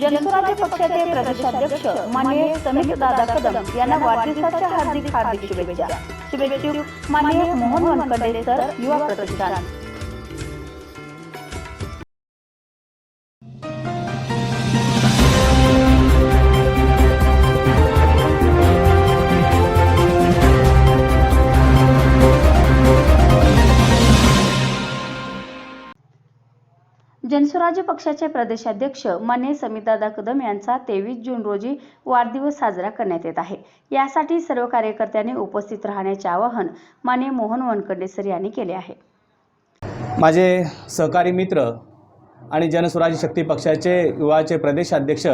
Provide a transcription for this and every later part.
जनस्वराज्य पक्षाचे प्रदेशाध्यक्ष माननीय समित दादा कदम यांना वाढदिवसाच्या हार्दिक हार्दिक शुभेच्छा. शुभेच्छुक माननीय मोहन वनकडे सर युवा प्रतिष्ठान. जनस्वराज्य पक्षाचे प्रदेशाध्यक्ष मान्य समितदादा कदम यांचा तेवीस जून रोजी वाढदिवस साजरा करण्यात येत आहे. यासाठी सर्व कार्यकर्त्यांनी उपस्थित राहण्याचे आवाहन मान्य मोहन वनकडे सर यांनी केले आहे. माझे सहकारी मित्र आणि जनस्वराज्य शक्ती पक्षाचे युवाचे प्रदेशाध्यक्ष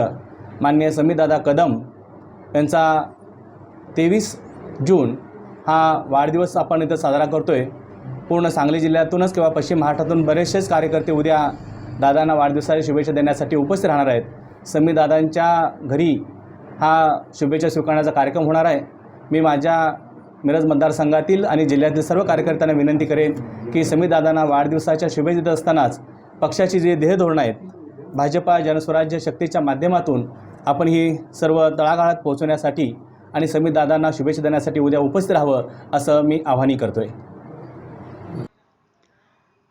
माननीय समीदादा कदम यांचा तेवीस जून हा वाढदिवस आपण इथं साजरा करतो आहे पूर्ण सांगली जिल्ह्यातूनच किंवा पश्चिम महाराष्ट्रातून बरेचसेच कार्यकर्ते उद्या दादांना वाढदिवसाच्या शुभेच्छा देण्यासाठी उपस्थित राहणार आहेत. समीदादांच्या घरी हा शुभेच्छा स्वीकारण्याचा कार्यक्रम होणार आहे. मी माझ्या मिरज मतदारसंघातील आणि जिल्ह्यातील सर्व कार्यकर्त्यांना विनंती करेन की समीदादांना वाढदिवसाच्या शुभेच्छा देत असतानाच पक्षाची जी ध्येयधोरणं आहेत भाजपा जनस्वराज्य शक्तीच्या माध्यमातून आपण ही सर्व तळागाळात पोहोचवण्यासाठी आणि समीदादांना शुभेच्छा देण्यासाठी उद्या उपस्थित राहावं असं मी आवाहनी करतो आहे